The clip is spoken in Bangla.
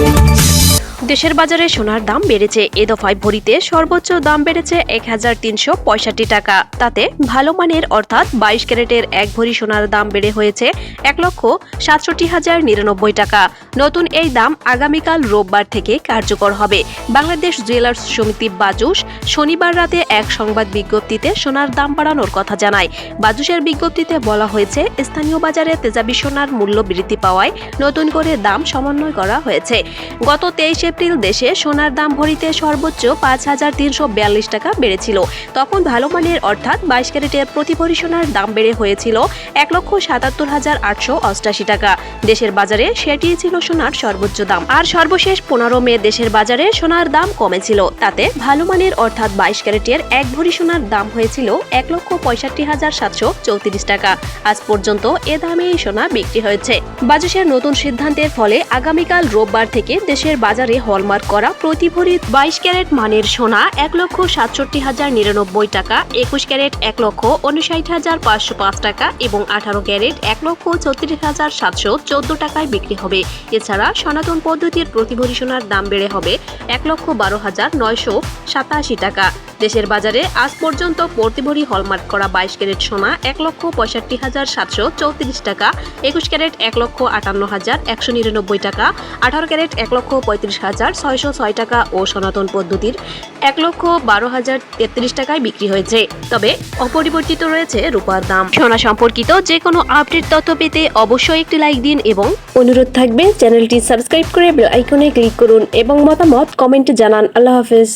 Thank you. দেশের বাজারে সোনার দাম বেড়েছে। এ দফায় ভরিতে সর্বোচ্চ দাম বেড়েছে এক হাজার তিনশো পঁয়ষট্টি টাকা। তাতে ভালো মানের অর্থাৎ বাইশ ক্যারেটের এক ভরি সোনার দাম বেড়ে হয়েছে এক লক্ষ সাতষট্টি হাজার নিরানব্বই টাকা। নতুন এই দাম আগামীকাল রোববার থেকে কার্যকর হবে। বাংলাদেশ জুয়েলার্স সমিতি বাজুস শনিবার রাতে এক সংবাদ বিজ্ঞপ্তিতে সোনার দাম বাড়ানোর কথা জানায়। বাজুসের বিজ্ঞপ্তিতে বলা হয়েছে, স্থানীয় বাজারে তেজাবি সোনার মূল্য বৃদ্ধি পাওয়ায় নতুন করে দাম সমন্বয় করা হয়েছে। গত তেইশ এপ্রিল দেশে সোনার দাম ভরিতে সর্বোচ্চ পাঁচ হাজার তিনশো বিয়াল্লিশ টাকা বেড়েছিল। তখন ভালো মানের অর্থাৎ বাইশ ক্যারেটের প্রতি ভরি সোনার দাম বেড়ে হয়েছিল এক লক্ষ সাতাত্তর হাজার আটশো অষ্টাশি টাকা। দেশের বাজারে সেটি ছিল সোনার সর্বোচ্চ দাম। আর সর্বশেষ পনেরো মে দেশের বাজারে সোনার দাম কমেছিল। তাতে ভালো মানের অর্থাৎ বাইশ ক্যারেটের এক ভরি সোনার দাম হয়েছিল এক লক্ষ পঁয়ষট্টি হাজার সাতশো চৌত্রিশ টাকা। আজ পর্যন্ত এ দামে এই সোনা বিক্রি হয়েছে। বাজুসের নতুন সিদ্ধান্তের ফলে আগামীকাল রোববার থেকে দেশের বাজারে হলমার্ক করা প্রতি ভরি বাইশ ক্যারেট মানের সোনা এক লক্ষ সাতষট্টি হাজার নিরানব্বই টাকা, একুশ ক্যারেট এক লক্ষ উনষাট হাজার পাঁচশো পাঁচ টাকা এবং আঠারো ক্যারেট এক লক্ষ ছত্রিশ হাজার সাতশো চোদ্দ টাকায় বিক্রি হবে। এছাড়া সনাতন পদ্ধতির প্রতি ভরি সোনার দাম বেড়ে হবে এক লক্ষ বারো হাজার নয়শো সাতাশি টাকা। দেশের বাজারে আজ পর্যন্ত প্রতি ভরি হলমার্ক করা বাইশ ক্যারেট সোনা এক লক্ষ পঁয়ষট্টি হাজার সাতশো চৌত্রিশ টাকা, একুশ ক্যারেট এক লক্ষ আটান্ন হাজার একশো নিরানব্বই টাকা, আঠারো ক্যারেট এক লক্ষ পঁয়ত্রিশ হাজার ছয়শো ছয় টাকা ও সনাতন পদ্ধতির এক লক্ষ বারো হাজার তেত্রিশ টাকায় বিক্রি হয়েছে। তবে অপরিবর্তিত রয়েছে রূপার দাম। সোনা সম্পর্কিত যে কোনো আপডেট তথ্য পেতে অবশ্যই একটি লাইক দিন এবং অনুরোধ থাকবে চ্যানেলটি সাবস্ক্রাইব করে বেল আইকনে ক্লিক করুন এবং মতামত কমেন্টে জানান। আল্লাহ হাফেজ।